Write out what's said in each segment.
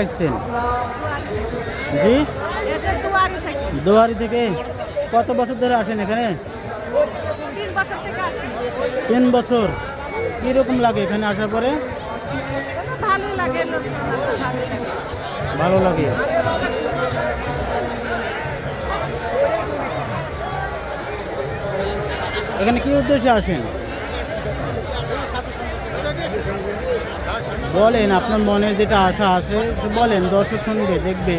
আসছেন? জি? দুয়ারি থেকে? কত বছর ধরে আসেন এখানে? তিন বছর। কীরকম লাগে এখানে আসার পরে। ভালো লাগে। এখানে কি উদ্দেশ্যে আসেন? বলেন আপনার মনে যেটা আশা আছে সে বলেন দর্শক শুনবে দেখবে।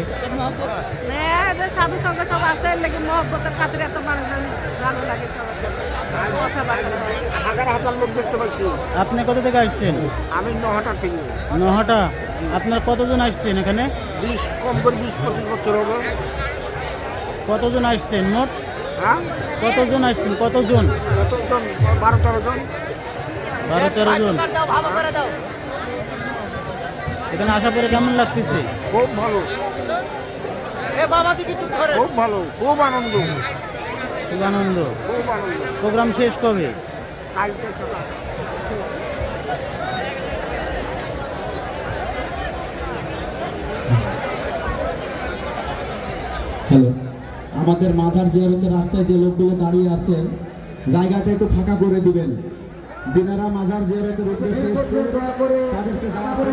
হ্যাঁ, সাধু সঙ্গ সব আসে লেগে মহব্বতের খাতিরে এত মানুষজন ভালো লাগে সবার হাজার হাজার লোক দেখতে পাচ্ছি। আপনি কোথা থেকে আসছেন? আমি নহটা থেকে। নহটা? আপনার কতজন আসছেন এখানে? বিশ কম করে বিশ পঁচিশ বছর হবে। কতজন আসছেন মোট? হ্যাঁ? কতজন আসছেন? কতজন? কতজন? বারো তেরো জন। বারো তেরো জন। এখানে আসার পরে কেমন লাগতেছে? খুব ভালো। খুব ভালো খুব আনন্দ। খুব আনন্দ। খুব আনন্দ। প্রোগ্রাম শেষ কবে? হ্যালো। আমাদের মাজার জিয়ারতের রাস্তায় যে লোকগুলো দাঁড়িয়ে আছেন জায়গাটা একটু ফাঁকা করে দিবেন। যেনারা মাজার জিয়ারতের উদ্দেশ্যে এসছে তাদেরকে জায়গা করে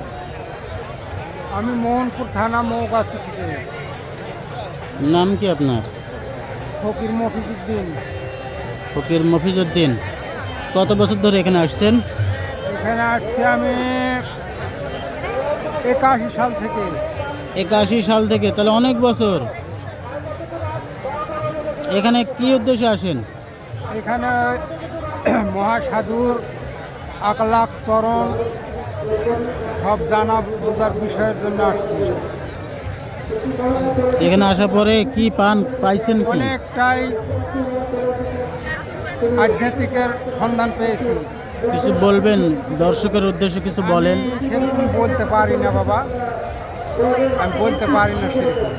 আমি মোহনপুর থানা মৌগাছি থেকে। নাম কি আপনার? ফকির মফিজুদ্দিন। ফকির মফিজুদ্দিন। কত বছর ধরে এখানে আসছেন? এখানে আসছি আমি একাশি সাল থেকে। একাশি সাল থেকে তাহলে অনেক বছর। এখানে কি উদ্দেশ্যে আসেন? এখানে মহাসাধুর আকলাক চরণ সব জানা বোঝার বিষয়ের জন্য আসছি। এখানে আসার পরে কি পান পাইছেন কি? অনেকটাই আধ্যাত্মিকের সন্ধান পেয়েছি। কিছু বলবেন? দর্শকের উদ্দেশ্যে কিছু বলেন। সেরকম বলতে পারি না বাবা। আমি বলতে পারি না সেরকম।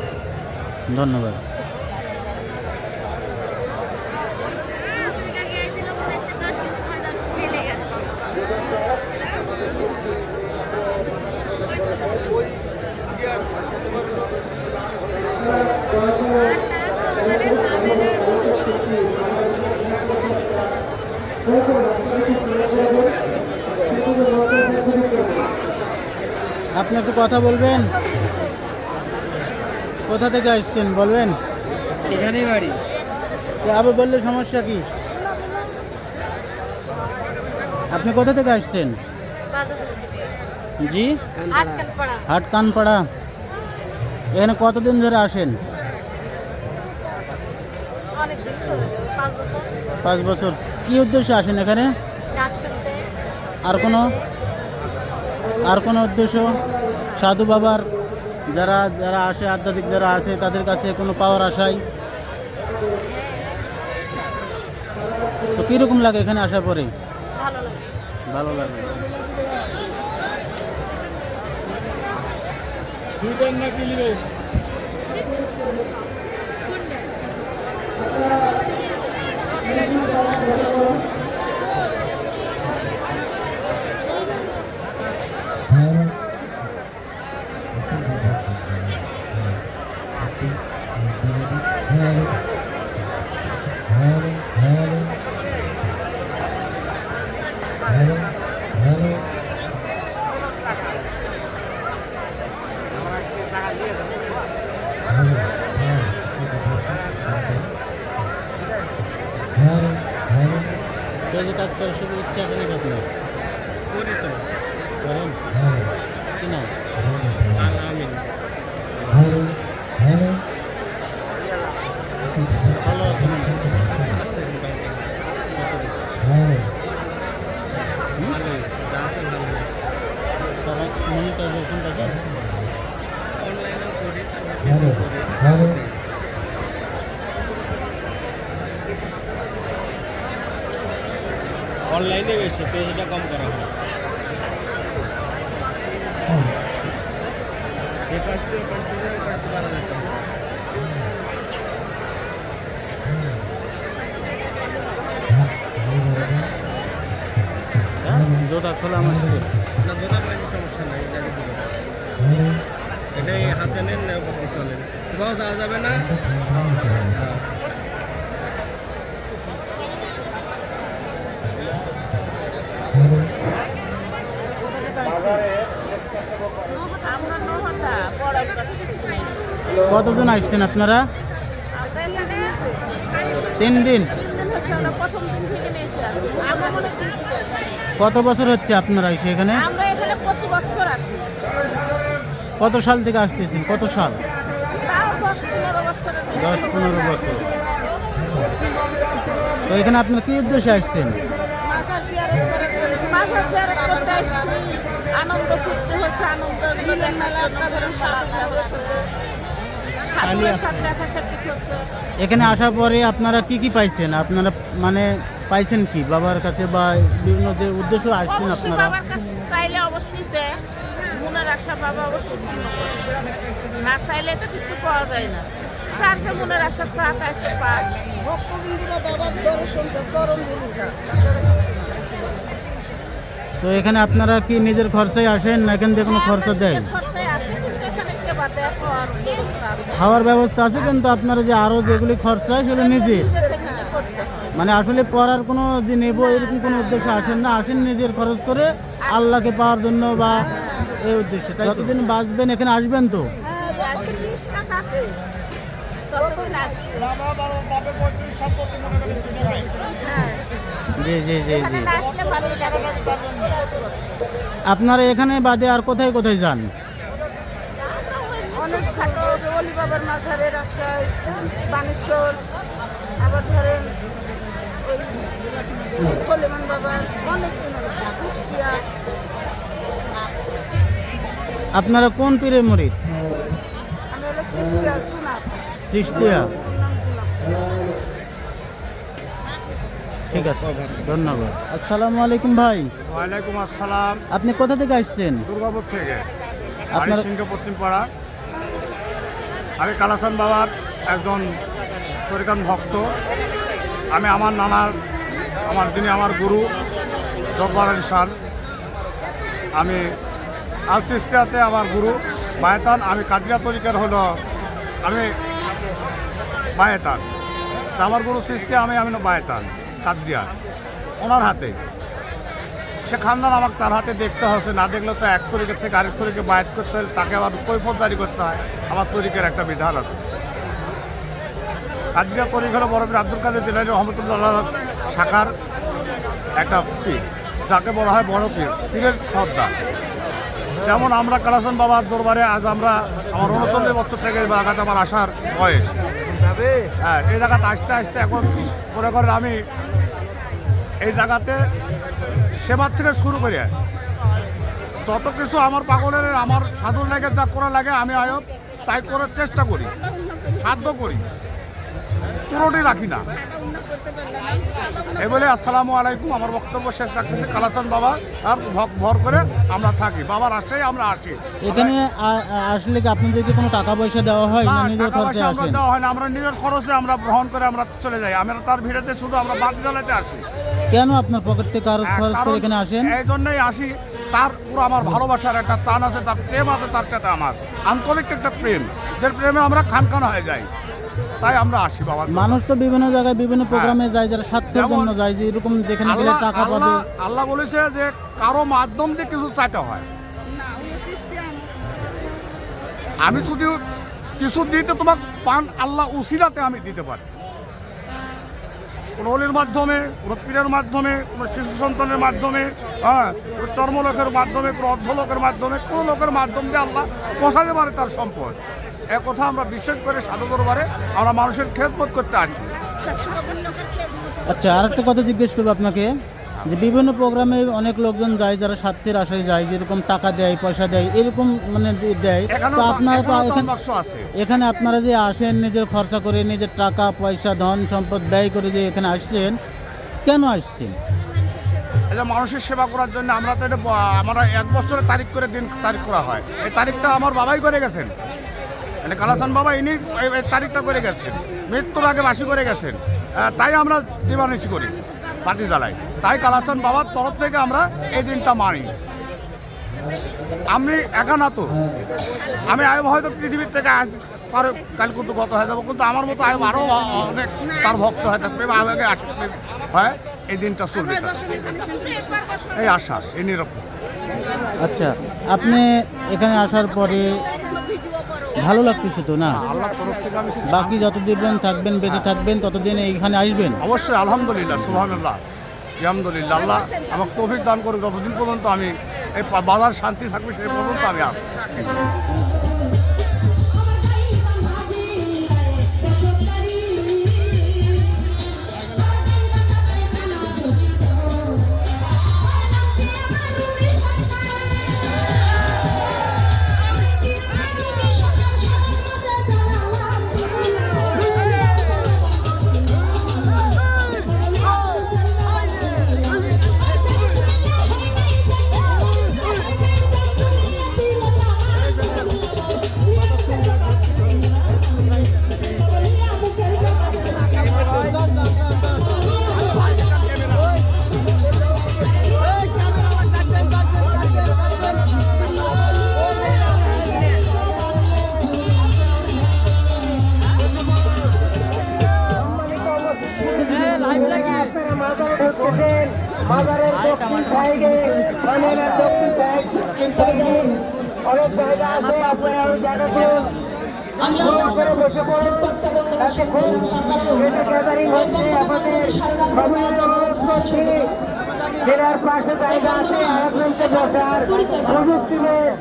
ধন্যবাদ। আপনি একটু কথা বলবেন? কোথা থেকে আসছেন বলবেন? এখানেই বাড়ি। আবার বললে সমস্যা কি? আপনি কোথা থেকে আসছেন? জি? আটকালপাড়া হাট কানপাড়া এখানে কতদিন ধরে আসেন? পাঁচ বছর। কি উদ্দেশ্যে আসেন এখানে? আর কোনো? আর কোনো উদ্দেশ্য? সাধু বাবার যারা যারা আসে আধ্যাত্মিক যারা আছে তাদের কাছে কোনো পাওয়ার আশায় তো কীরকম লাগে এখানে আসার পরে? ভালো লাগে। ভালো লাগে। যাওয়া যাবে না। কতজন আসছেন আপনারা? তিন দিন। কত বছর হচ্ছে আপনারা এসে এখানে? আমরা এখানে প্রতি বছর আসি। কত সাল থেকে আসতেছেন? কত সাল? দশ পনেরো বছর। তো এখানে আপনার কি উদ্দেশ্যে আসছেন? আনন্দ করতে হচ্ছে আনন্দ এখানে আসার পরে আপনারা কি কি পাইছেন? আপনারা মানে পাইছেন কি বাবার কাছে বা বিভিন্ন যে উদ্দেশ্য আসছেন আপনারা? বাবার কাছে চাইলে অবশ্যই দেয়। মনের আশা বাবা অবশ্যই না চাইলে তো কিছু পাওয়া যায় না। যার যে মনের আশা চা তাই সে পায় ভক্তবিন্দুরা বাবার দর্শন চরণ ভূমিকা তাছাড়া কিছু না তো এখানে আপনারা কি নিজের খরচায় আসেন না এখান থেকে কোনো খরচা দেয় খাওয়ার ব্যবস্থা আছে। কিন্তু আপনারা যে আরও যেগুলি খরচা হয় সেগুলো নিজের নিজে মানে আসলে পড়ার কোনো যে নেব এরকম কোনো উদ্দেশ্য আসেন না। আসেন নিজের খরচ করে আল্লাহকে পাওয়ার জন্য বা এই উদ্দেশ্যে। তাই যতদিন বাঁচবেন এখানে আসবেন তো? হ্যাঁ, হ্যাঁ। জি জি জি জি। আপনারা এখানে বাদে আর কোথায় কোথায় যান? অনেক খাটো অলি বাবার মাঝারের আশায় বানেশ্বর আবার ধরেন ওই সলেমান বাবার অনেক আপনারা কোন পীরে মরিদ সৃষ্টিয়া ঠিক আছে ধন্যবাদ। আসসালামু আলাইকুম ভাই। ওয়ালাইকুম আসসালাম। আপনি কোথা থেকে আসছেন? দুর্গাপুর থেকে। আপনার পশ্চিম পাড়া আমি কালাসান বাবার একজন পরিকান ভক্ত। আমি আমার নানার আমার যিনি আমার গুরু জব্বার আলী আমি আল চিস্তিয়াতে আমার গুরু বায়তান আমি কাদিয়া তরিকার হলো, আমি বায়তান তা আমার গুরু সৃষ্টি আমি আমি বায়তান কাদিয়া ওনার হাতে। সে খানদান আমাকে তার হাতে দেখতে হচ্ছে না দেখলে তো এক তরিকের থেকে আরেক তরিকে বায়াত করতে হলে তাকে আবার কৈফত জারি করতে হয়। আমার তরিকের একটা বিধান আছে। কাজরিয়া তরিক হলো বরফের আব্দুল কাদের জেলারি রহমতুল্লাহ শাখার একটা পীর, যাকে বলা হয় বড় পীর। পীরের সর্দার। যেমন আমরা কালাসান বাবার দরবারে আজ আমরা আমার উনচল্লিশ বছর থেকে জায়গাতে আমার আসার বয়স। হ্যাঁ এই জায়গাতে আসতে আসতে এখন মনে করেন আমি এই জায়গাতে সেবার থেকে শুরু করি যত কিছু আমার পাগলের, আমার সাধুর লাগে যা করা লাগে আমি আয়ব তাই করার চেষ্টা করি, সাধ্য করি। পুরোটি রাখি না। এই বলে আসসালামু আলাইকুম আমার বক্তব্য শেষ রাখতেছি কালাসান বাবা। আর ভর করে আমরা থাকি। বাবার আশ্রয়ে আমরা আসি। এখানে আসলে কি আপনাদেরকে কোনো টাকা পয়সা দেওয়া হয় না নিজের খরচে আমরা দেওয়া হয় না। আমরা নিজের খরচে আমরা গ্রহণ করে আমরা চলে যাই। আমরা তার ভিড়েতে শুধু আমরা বাদ জ্বালাতে আসি। কেন আপনার পকেট থেকে খরচ খরচ করে এখানে আসেন? এই জন্যই আসি। তার পুরো আমার ভালোবাসার একটা টান আছে তার প্রেম আছে তার সাথে আমার। আন্তরিক একটা প্রেম যে প্রেমে আমরা খান খান হয়ে যাই। তাই আমরা আসি বাবা মানুষ তো বিভিন্ন জায়গায় বিভিন্ন প্রোগ্রামে যায় যারা স্বার্থের জন্য যায় যে এরকম যেখানে গেলে আল্লাহ টাকা পাবে। আল্লাহ বলেছে যে কারও মাধ্যম দিয়ে কিছু চাইতে হয়। আমি যদি কিছু দিতে তোমার পান আল্লাহ উসিলাতে আমি দিতে পারি। কোনো অলির মাধ্যমে কোনো পীরের মাধ্যমে কোনো শিশু সন্তানের মাধ্যমে হ্যাঁ কোনো চর্মলোকের মাধ্যমে কোনো অর্ধলোকের মাধ্যমে কোনো লোকের মাধ্যম দিয়ে আল্লাহ পোষাতে পারে তার সম্পদ। কথা আমরা বিশ্বাস করে সাধু দরবারে আমরা মানুষের খেদমত করতে আসি। আচ্ছা আর একটা কথা জিজ্ঞেস করব আপনাকে যে বিভিন্ন প্রোগ্রামে অনেক লোকজন যায় যারা স্বার্থের আশায় যায় যেরকম টাকা দেয় পয়সা দেয় এরকম মানে দেয়। তো আপনারা তো এখানে আছে। এখানে আপনারা যে আসেন নিজের খরচা করে নিজের টাকা পয়সা ধন সম্পদ ব্যয় করে যে এখানে আসছেন কেন আসছেন? মানুষের সেবা করার জন্য আমরা তো এটা আমরা এক বছরের তারিখ করে দিন তারিখ করা হয়। এই তারিখটা আমার বাবাই করে গেছেন। মানে কালাসান বাবা ইনি তারিখটা করে গেছেন। মৃত্যুর আগে বাসি করে গেছেন। তাই আমরা দিবানিশি করি, বাতি জ্বালাই। তাই কালাসান বাবার তরফ থেকে আমরা এই দিনটা মানি। আমি একা না তো। আমি আয়ব হয়তো পৃথিবীর থেকে আজ পারে কাল কিন্তু গত হয়ে যাব, কিন্তু আমার মতো আয়ব আরও অনেক তার ভক্ত হয়ে থাকবে বা আগে আসবে হয়, এই দিনটা চলবে এই আশ্বাস, এই নিরক্ষ আচ্ছা আপনি এখানে আসার পরে ভালো লাগতেছে তো, না? আল্লাহ যত বাকি যতদিন থাকবেন, বেঁচে থাকবেন, ততদিন এইখানে আসবেন? অবশ্যই, আলহামদুলিল্লাহ সুহানুল্লাহ আলহামদুলিল্লাহ, আল্লাহ আমার কোভিড দান করে যতদিন পর্যন্ত আমি এই বাজার শান্তি থাকবে, সেই পর্যন্ত আমি আসব। আমাদের সবাই অনুরোধ করছি জেলার পাশে জায়গা আছে আরেকজনকে বসার সুযোগ দিবেন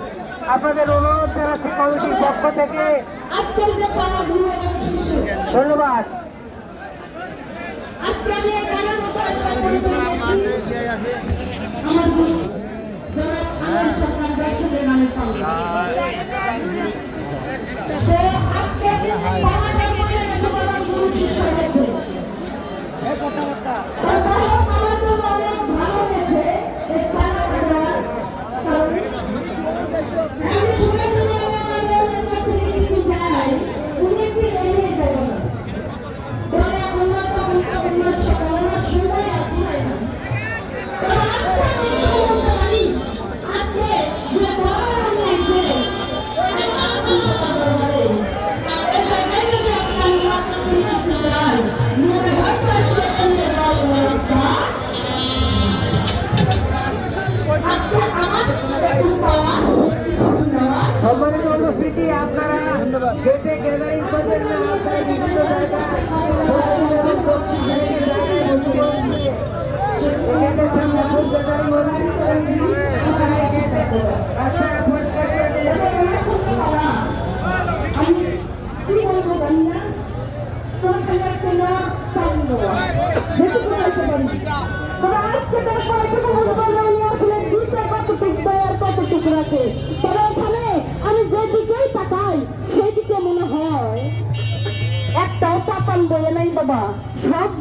আপনাদের অনুরোধ জানাচ্ছি কমিটির পক্ষ থেকে ধন্যবাদ আজকে আমি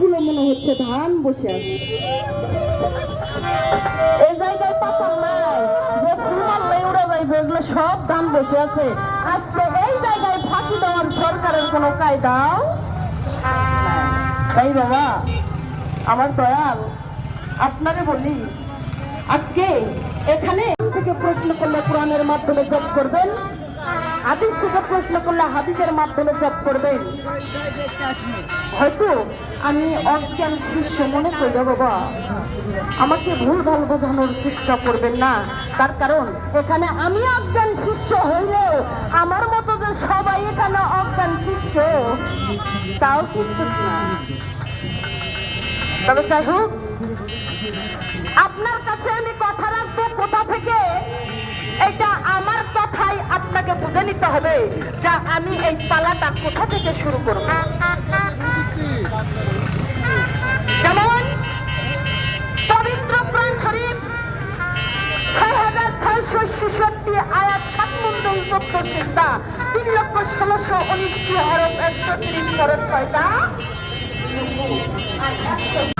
সবগুলো মনে হচ্ছে ধান বসে আছে। সব ধান বসে আছে। আজকে এই জায়গায় ফাঁকি দেওয়ার সরকারের কোনো কায়দাও তাই বাবা, আমার দয়াল, আপনারে বলি, আজকে এখানে থেকে প্রশ্ন করলে কোরআনের মাধ্যমে জব করবেন। হাদিস থেকে প্রশ্ন করলে হাদিসের মাধ্যমে জব করবেন হয়তো আমি অজ্ঞান শিষ্য মনে করি বাবা আমাকে ভুল ভালো বোঝানোর চেষ্টা করবেন না। তার কারণ, এখানে আমি অজ্ঞান শিষ্য হইলেও আমার মতো যে সবাই এখানে অজ্ঞান শিষ্য, তাও কিন্তু তবে যাই হোক, আপনার কাছে আমি নিতে হবে, যা আমি এই পালাটা কোথা থেকে শুরু করব? যেমন পবিত্র প্রাণ শরীফ, ছয় হাজার ছয়শো ছেষট্টি আয়াত সাত মন্ডল চোদ্দ চিন্তা তিন লক্ষ ষোলোশো উনিশটি হরফ একশো তিরিশ হরফ ছয়টা আর একশো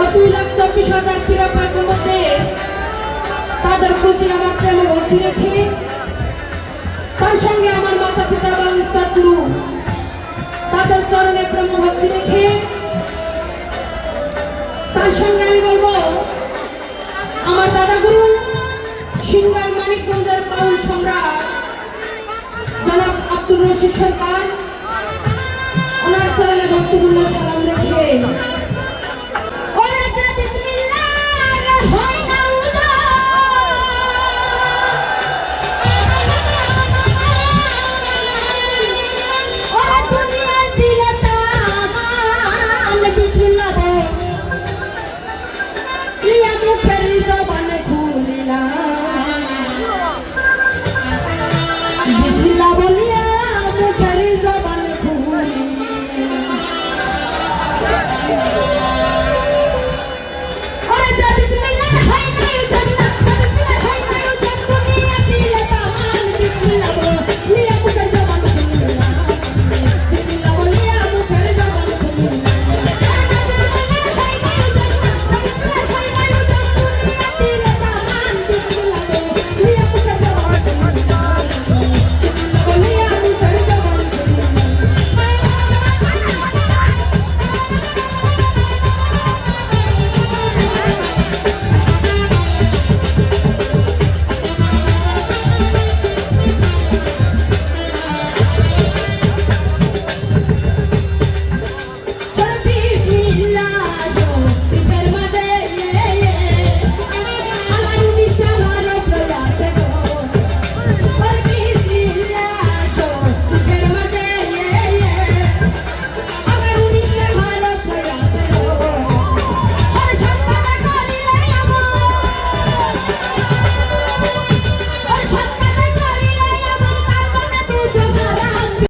ও দুই লাখ চব্বিশ হাজার চিরাপাকের মধ্যে তাদের প্রতি আমার প্রেম ও ভক্তি রেখে, তার সঙ্গে আমার মাতা পিতা বা উস্তাদ তাদের চরণে প্রেম ভক্তি রেখে, তার সঙ্গে আমি বলব, আমার দাদা গুরু সিঙ্গার মানিকগঞ্জের বাউল সম্রাট জনাব আব্দুর রশিদ সরকার, ওনার চরণে ভক্তিপূর্ণ সালাম রেখে Если